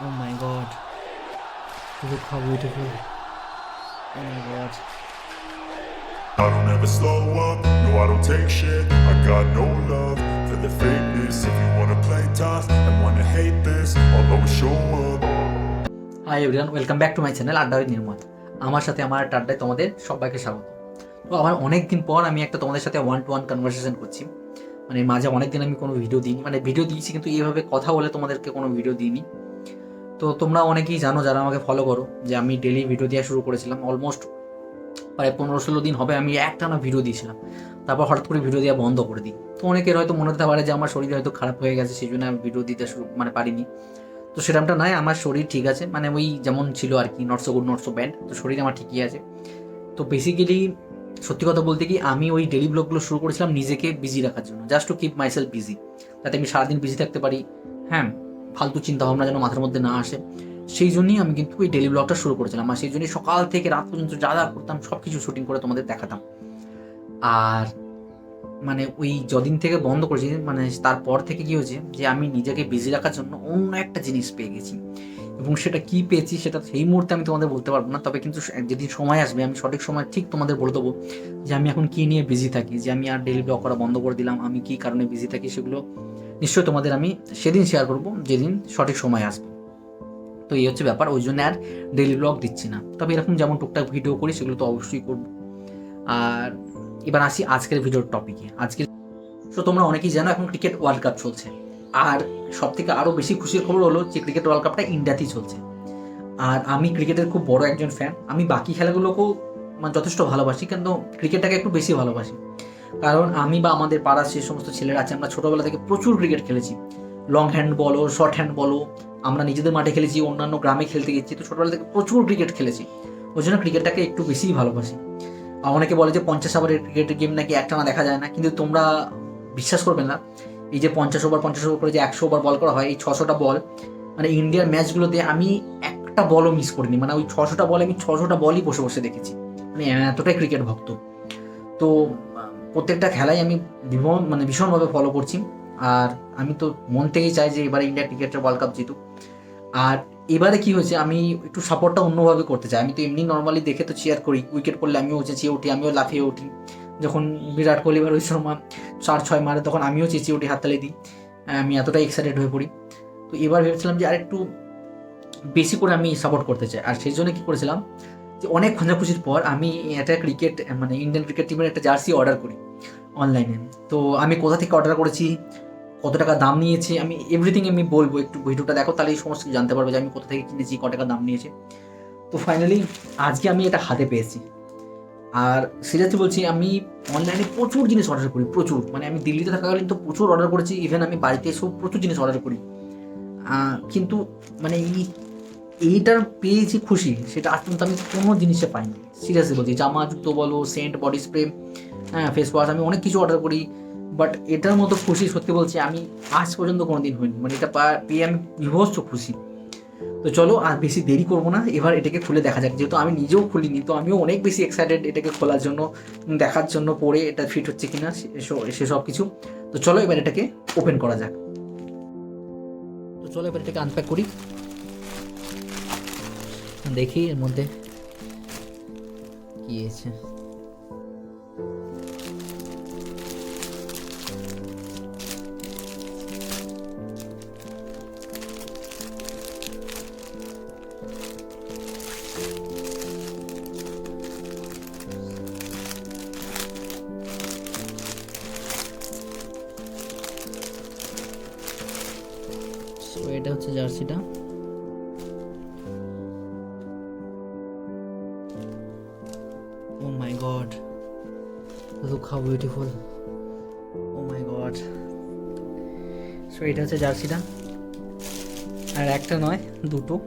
Oh my god. Look how beautiful. Oh my god. I don't ever slow up, no I don't take shit. I got no love for the fakeness. If you wanna play tough and wanna hate this I'll always show up. Hi everyone welcome back to my channel আড্ডা with Nirmal আমার সাথে আমার একটা আড্ডায় তোমাদের সবাইকে স্বাগত। তো আমার অনেক দিন পর আমি একটা তোমাদের সাথে ওয়ান টু ওয়ান কনভারসেশন করছি। মানে মাঝে অনেক দিন আমি কোনো ভিডিও দিইনি। মানে ভিডিও দিয়েছি কিন্তু এইভাবে কথা বলে তোমাদেরকে কোনো ভিডিও দিইনি। তো তোমরা অনেকেই জানো, যারা আমাকে ফলো করো, যে আমি ডেলি ভিডিও দেওয়া শুরু করেছিলাম অলমোস্ট প্রায় পনেরো ষোলো দিন হবে, আমি একটানা ভিডিও দিয়েছিলাম। তারপর হঠাৎ করে ভিডিও দেওয়া বন্ধ করে দিই। তো অনেকের হয়তো মনে হতে পারে যে আমার শরীর হয়তো খারাপ হয়ে গেছে, সেই জন্য আমি ভিডিও দিতে শুরু মানে পারিনি। তো সেরকমটা নয়, আমার শরীর ঠিক আছে মানে ওই যেমন ছিল আর কি not so good not so bad তো শরীর আমার ঠিকই আছে। তো বেসিক্যালি সত্যি কথা বলতে কি, আমি ওই ডেলি ব্লগগুলো শুরু করেছিলাম নিজেকে বিজি রাখার জন্য just to keep myself busy যাতে আমি সারাদিন বিজি থাকতে পারি। হ্যাঁ ফালতু চিন্তা ভাবনা যেন মাথার মধ্যে না আসে। সেই জন্যই আমি কিন্তু ওই ডেলি ব্লগটা শুরু করেছিলাম আর সেই জন্যই সকাল থেকে রাত পর্যন্ত যা যা করতাম সব কিছু শুটিং করে তোমাদের দেখাতাম। আর মানে ওই যদিন থেকে বন্ধ করেছি মানে তারপর থেকে কি হয়েছে যে আমি নিজেকে বিজি রাখার জন্য অন্য একটা জিনিস পেয়ে গেছি। এবং সেটা কি পেয়েছি সেটা সেই মুহূর্তে আমি তোমাদের বলতে পারব না, তবে কিন্তু যেদিন সময় আসবে, আমি সঠিক সময় ঠিক তোমাদের বলে দেবো যে আমি এখন কি নিয়ে বিজি থাকি, যে আমি আর ডেলি ব্লগ করা বন্ধ করে দিলাম, আমি কি কারণে বিজি থাকি সেগুলো নিশ্চয়ই তোমাদের আমি সেদিন শেয়ার করব, যেদিন সঠিক সময় আসবে। তো এই হচ্ছে ব্যাপার, ওই জন্য আর ডেলি ব্লগ দিচ্ছি না। তবে এরকম যেমন টুকটাক ভিডিও করি, সেগুলো তো অবশ্যই করব। আর এবার আসি আজকের ভিডিওর টপিকে আজকে তো তোমরা অনেকেই জানো, এখন ক্রিকেট ওয়ার্ল্ড কাপ চলছে। আর সব থেকে আরও বেশি খুশির খবর হলো যে ক্রিকেট ওয়ার্ল্ড কাপটা ইন্ডিয়াতেই চলছে। আর আমি ক্রিকেটের খুব বড় একজন ফ্যান আমি বাকি খেলাগুলোকেও মানে যথেষ্ট ভালোবাসি কিন্তু ক্রিকেটটাকে একটু বেশি ভালোবাসি। কারণ আমি বা আমাদের পাড়ার যে সমস্ত ছেলেরা আছে, আমরা ছোটোবেলা থেকে প্রচুর ক্রিকেট খেলেছি। লং হ্যান্ড বলো শর্ট হ্যান্ড বলো আমরা নিজেদের মাঠে খেলেছি, অন্যান্য গ্রামে খেলতে গেছি, তো ছোটোবেলা থেকে প্রচুর ক্রিকেট খেলেছি। ওই জন্য ক্রিকেটটাকে একটু বেশিই ভালোবাসি। অনেকে বলে যে পঞ্চাশ ওভারের ক্রিকেটের গেম নাকি একটানা দেখা যায় না, কিন্তু তোমরা বিশ্বাস করবে না। এই যে পঞ্চাশ ওভার পঞ্চাশ ওভার করে যে একশো ওভার বল করা হয়, এই ছশোটা বল মানে ইন্ডিয়ার ম্যাচগুলোতে আমি একটা বলও মিস করিনি। মানে ওই ছশোটা বল আমি ছশোটা বলই বসে বসে দেখেছি। মানে এতটাই ক্রিকেট ভক্ত। তো প্রত্যেকটা খেলাই আমি ভীষণ মানে ভীষণভাবে ফলো করছি। আর আমি তো মন থেকেই চাই যে এবারে ইন্ডিয়া ক্রিকেটের ওয়ার্ল্ড কাপ জিতুক। আর এবারে কি হয়েছে, আমি একটু সাপোর্টটা অন্যভাবে করতে চাই। আমি তো এমনি নর্মালি দেখে তো চেয়ার করি। উইকেট পড়লে আমিও চেঁচিয়ে উঠি, আমিও লাফিয়ে উঠি। যখন বিরাট কোহলি বা রোহিত শর্মা চার ছয় মারে, তখন আমিও চেঁচিয়ে উঠি, হাততালি দিই। আমি এতটাই এক্সাইটেড হয়ে পড়ি। তো এবার ভেবেছিলাম যে আরেকটু বেশি করে আমি সাপোর্ট করতে চাই। আর সেই জন্য কী করেছিলাম যে অনেক খোঁজাখুঁজির পর আমি একটা ক্রিকেট মানে ইন্ডিয়ান ক্রিকেট টিমের একটা জার্সি অর্ডার করি অনলাইনে তো আমি কোথা থেকে অর্ডার করেছি, কত টাকা দাম নিয়েছে, আমি এভরিথিং আমি বলব, একটু ভিডিওটা দেখো তাহলে এই সমস্ত জানতে পারবে যে আমি কোথা থেকে কিনেছি কত টাকা দাম নিয়েছে। তো ফাইনালি আজকে আমি এটা হাতে পেয়েছি। আর সিরিয়াসলি বলছি, আমি অনলাইনে প্রচুর জিনিস অর্ডার করি, প্রচুর। মানে আমি দিল্লিতে থাকাকালীন তো প্রচুর অর্ডার করেছি ইভেন আমি বাড়িতে এসেও প্রচুর জিনিস অর্ডার করি। কিন্তু মানে এই এইটার পেয়ে যে খুশি, সেটা আজ পর্যন্ত আমি কোনো জিনিসে পাইনি। সিরিয়াসলি বলছি, জামা, জুতো বলো সেন্ট বডি স্প্রে হ্যাঁ ফেস ওয়াশ আমি অনেক কিছু অর্ডার করি বাট এটার মতো খুশি, সত্যি বলছি, আমি আজ পর্যন্ত কোনো দিন হইনি। মানে এটা পেয়ে আমি বিভৎস খুশি। তো চলো, আর বেশি দেরি করব না, এবার এটাকে খুলে দেখা যাক। যেহেতু আমি নিজেও খুলিনি, তো আমিও অনেক বেশি এক্সাইটেড এটাকে খোলার জন্য, দেখার জন্য, পরে এটা ফিট হচ্ছে কিনা সেসব কিছু। তো চলো, এবার এটাকে ওপেন করা যাক। তো চলো, এবার এটাকে আনপ্যাক করি। দেখি এর মধ্যে কি আছে। এটা হচ্ছে জার্সিটা। How beautiful oh my god so এটা হচ্ছে জার্সিটা। আর একটা নয়, দুটো।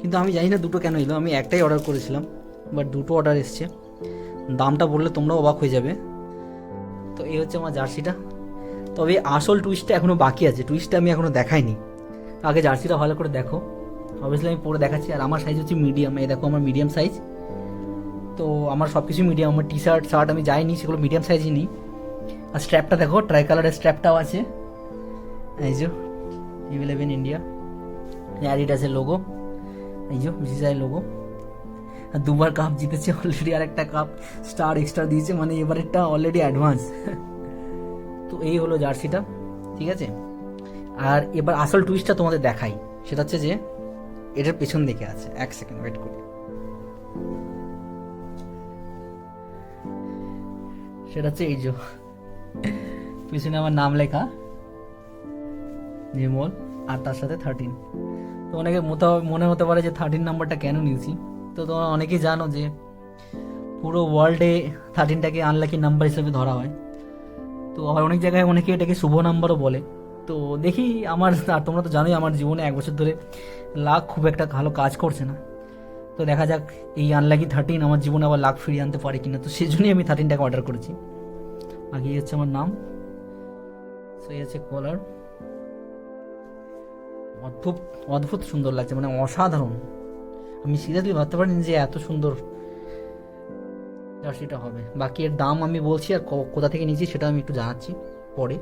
কিন্তু আমি জানি না দুটো কেন এলো। আমি একটাই অর্ডার করেছিলাম বাট দুটো অর্ডার এসছে। দামটা বললে তোমরাও অবাক হয়ে যাবে। তো এই হচ্ছে আমার জার্সিটা। তবে আসল টুইস্টটা এখনও বাকি আছে। টুইস্টটা আমি এখনও দেখাইনি। আগে জার্সিটা ভালো করে দেখো। অবভিয়াসলি আমি পরে দেখাচ্ছি। আর আমার সাইজ হচ্ছে মিডিয়াম এই দেখো আমার মিডিয়াম সাইজ তো আমার সব কিছু মিডিয়াম আমার টি শার্ট শার্ট আমি যাইনি, সেগুলো মিডিয়াম সাইজই নিই। আর স্ট্র্যাপটা দেখো ট্রাই কালারের স্ট্র্যাপটাও আছে। এই যে ইলেভেন ইন্ডিয়া অ্যাডিডাসের লোগো এই যে বিসিসিআই লোগো আর দুবার কাপ জিতেছে অলরেডি আর একটা কাপ স্টার এক্সট্রা দিয়েছে মানে এবারেরটা অলরেডি অ্যাডভান্স তো এই হলো জার্সিটা, ঠিক আছে? আর এবার আসল টুইস্টটা তোমাদের দেখাই। সেটা হচ্ছে যে, এটার পেছন দিকে আছে। এক সেকেন্ড ওয়েট করি। সেটা হচ্ছে এই যে। পিছনে আমার নাম লেখা। নির্মল, আর তার সাথে থার্টিন তো অনেকে মনে হতে পারে যে থার্টিন নাম্বারটা কেন নিয়েছি? তো তোমরা অনেকেই জানো যে পুরো ওয়ার্ল্ডে থার্টিনটাকে আনলাকি নাম্বার হিসেবে ধরা হয়। তো আবার অনেক জায়গায় অনেকে এটাকে শুভ নাম্বারও বলে। তো দেখি আমার আর তোমরা তো জানোই আমার জীবনে এক বছর ধরে লাখ খুব একটা ভালো কাজ করছে না। তো দেখা যাক এই আনলাকি থার্টিন আমার জীবনে আবার লাখ ফিরিয়ে আনতে পারে কিনা। তো সেই জন্যই আমি থার্টিনটাকে অর্ডার করেছি। আগে হচ্ছে আমার নাম। তো এই হচ্ছে কলার অদ্ভুত অদ্ভুত সুন্দর লাগছে মানে অসাধারণ। আমি সিরিয়াসলি ভাবতে পারিনি যে এত সুন্দর জার্সিটা হবে। বাকি এর দাম আমি বলছি আর কোথা থেকে নিয়েছি সেটা আমি একটু জানাচ্ছি পরে।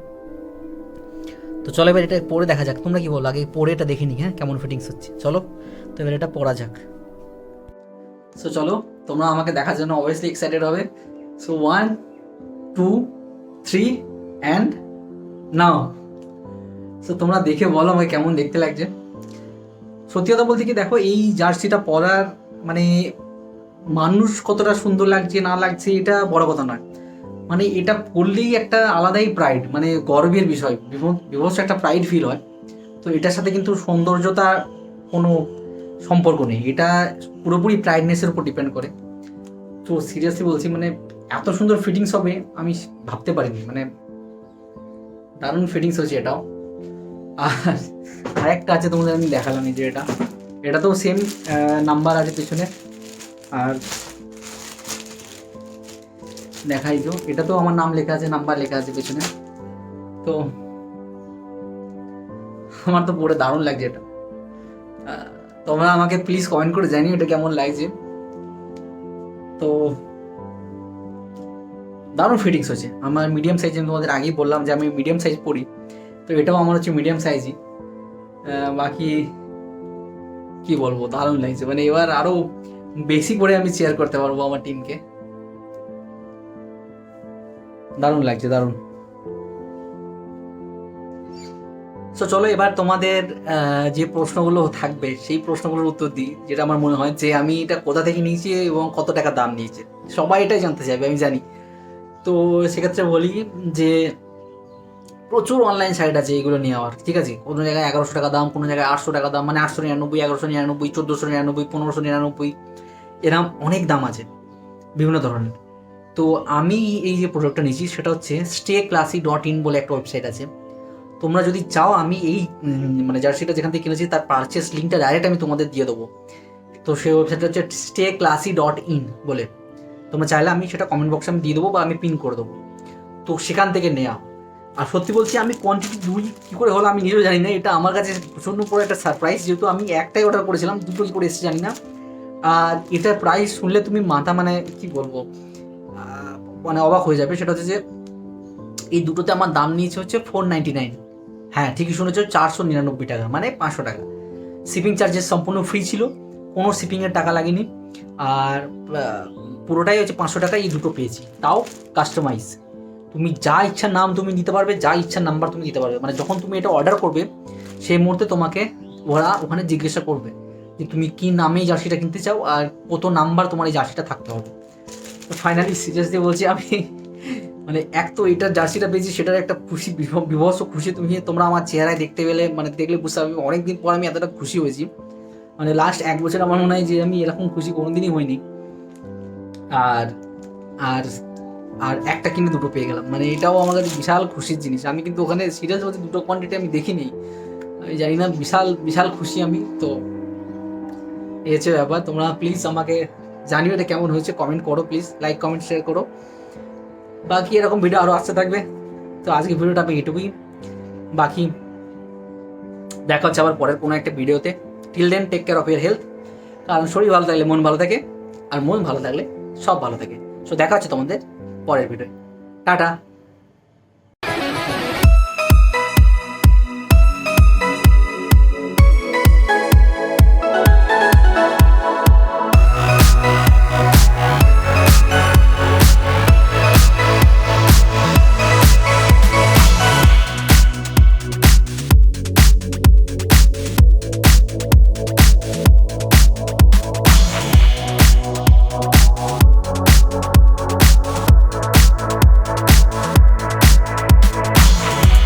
তো চলো এবার এটা পরে দেখা যাক। তোমরা কি বলো? আগে পরে এটা দেখে নি হ্যাঁ? কেমন ফিটিংস হচ্ছে। চলো, তো এবার এটা পরা যাক। সো চলো, তোমরা আমাকে দেখার জন্য অবভিয়াসলি এক্সাইটেড হবে। So one two three and now so তোমরা দেখে বলো আমাকে কেমন দেখতে লাগছে। সত্যি কথা বলতে কি, দেখো, এই জার্সিটা পরার মানে মানুষ কতটা সুন্দর লাগছে, না লাগছে, এটা বড় কথা নয়। মানে এটা পরলেই একটা আলাদাই প্রাইড মানে গর্বের বিষয় বিভ- বিভৎস একটা প্রাইড ফিল হয়। তো এটার সাথে কিন্তু সৌন্দর্যতা কোনো সম্পর্ক নেই। এটা পুরোপুরি প্রাইডনেসের উপর ডিপেন্ড করে। তো সিরিয়াসলি বলছি মানে এত সুন্দর ফিটিংস হবে, আমি ভাবতে পারিনি। মানে দারুণ ফিটিংস হচ্ছে এটাও। আর আরেকটা আছে তোমাদের আমি দেখালাম যে এটা। এটা তো সেম নাম্বার আছে পেছনে। আর দেখাই তো এটা তো আমার নাম লেখা আছে নাম্বার লেখা আছে পেছনে। তো আমার তো পড়ে দারুণ লাগছে এটা। তোমরা আমাকে প্লিজ কমেন্ট করে জানিও এটা কেমন লাগছে। তো, দারুণ ফিটিংস হচ্ছে আমার মিডিয়াম সাইজ আমি তোমাদের আগেই বললাম যে আমি মিডিয়াম সাইজ পড়ি তো এটাও আমার হচ্ছে মিডিয়াম সাইজই বাকি কি বলব, দারুণ লাগছে। মানে এবার আরও বেশি করে আমি শেয়ার করতে পারব আমার টিমকে দারুণ লাগছে, দারুণ। তো চলো এবার তোমাদের যে প্রশ্নগুলো থাকবে, সেই প্রশ্নগুলোর উত্তর দিই, যেটা আমার মনে হয় যে আমি এটা কোথা থেকে নিয়েছি এবং কত টাকা দাম নিয়েছে। সবাই এটাই জানতে চাইবে, আমি জানি। তো সেক্ষেত্রে বলি যে, প্রচুর অনলাইন সাইট আছে এইগুলো নেওয়ার ঠিক আছে? কোনো জায়গায় এগারোশো টাকা দাম, কোনো জায়গায় আটশো টাকা দাম মানে আটশো নিরানব্বই, এগারোশো নিরানব্বই, চোদ্দোশো নিরানব্বই, পনেরোশো নিরানব্বই এরকম অনেক দাম আছে, বিভিন্ন ধরনের। তো আমি এই যে প্রোডাক্টটা নিয়েছি, সেটা হচ্ছে স্টে ক্লাসি ডট ইন বলে একটা ওয়েবসাইট আছে। তোমরা যদি চাও, আমি এই মানে জার্সিটা যেখান থেকে কিনেছি, তার পারচেস লিঙ্কটা ডাইরেক্ট আমি তোমাদের দিয়ে দেবো। তো সেই ওয়েবসাইটটা হচ্ছে স্টে ক্লাসি ডট ইন বলে। তোমরা চাইলে আমি সেটা কমেন্ট বক্সে আমি দিয়ে দেবো বা আমি পিন করে দেবো। তো সেখান থেকে নেওয়া আর সত্যি বলছি, আমি কোয়ান্টিটি দুই, কী করে হলো আমি নিজেও জানি না। এটা আমার কাছে প্রচণ্ড বড় একটা সারপ্রাইজ যেহেতু আমি একটাই অর্ডার করেছিলাম, দুটো কী করে এসেছে, জানি না। আর এটার প্রাইস শুনলে তুমি মাথা মানে কি বলব মানে অবাক হয়ে যাবে। সেটা হচ্ছে যে, এই দুটোতে আমার দাম নিয়েছে হচ্ছে ফোর নাইনটি নাইন হ্যাঁ ঠিকই শুনেছ, চারশো নিরানব্বই টাকা মানে পাঁচশো টাকা। শিপিং চার্জেস সম্পূর্ণ ফ্রি ছিল, কোনো শিপিংয়ের টাকা লাগেনি। আর পুরোটাই হচ্ছে পাঁচশো টাকা, এই দুটো পেয়েছি। তাও কাস্টমাইজ তুমি যা ইচ্ছা নাম তুমি দিতে পারবে, যা ইচ্ছা নাম্বার তুমি দিতে পারবে। মানে যখন তুমি এটা অর্ডার করবে, সেই মুহূর্তে তোমাকে ওরা ওখানে জিজ্ঞাসা করবে যে তুমি কী নামে এই জার্সিটা কিনতে চাও, আর কত নাম্বার তোমার এই জার্সিটা থাকতে হবে। তো ফাইনালি সিরিয়াসলি বলছি আমি মানে এক তো এটার জার্সিটা পেয়েছি, সেটার একটা খুশি বিভ- বিভৎস খুশি। তুমি তোমরা আমার চেহারায় দেখতে পেলে মানে দেখলে বুঝতে পারবে, অনেকদিন পর আমি এতটা খুশি হয়েছি। মানে লাস্ট এক বছর আমার মনে হয় যে আমি এরকম খুশি কোনোদিনই হইনি। আর আর আর একটা কিনে দুটো পেয়ে গেলাম। মানে এটাও আমার কাছে বিশাল খুশির জিনিস। আমি কিন্তু ওখানে সিরিয়াস বলতে দুটো কোয়ান্টিটি আমি দেখিনি। আমি জানি না, বিশাল বিশাল খুশি আমি। তো, এই হচ্ছে ব্যাপার। তোমরা প্লিজ আমাকে জানিও এটা কেমন হয়েছে। কমেন্ট করো প্লিজ লাইক কমেন্ট শেয়ার করো। বাকি এরকম ভিডিও আরও আসতে থাকবে। তো আজকে ভিডিওটা আমি এটুকুই। বাকি দেখা হচ্ছে আবার পরের কোনো একটা ভিডিওতে। Till then take care of your health কারণ শরীর ভালো থাকলে মন ভালো থাকে, আর মন ভালো থাকলে সব ভালো থাকে। সো দেখা হচ্ছে তোমাদের পরের ভিডিও টাটা।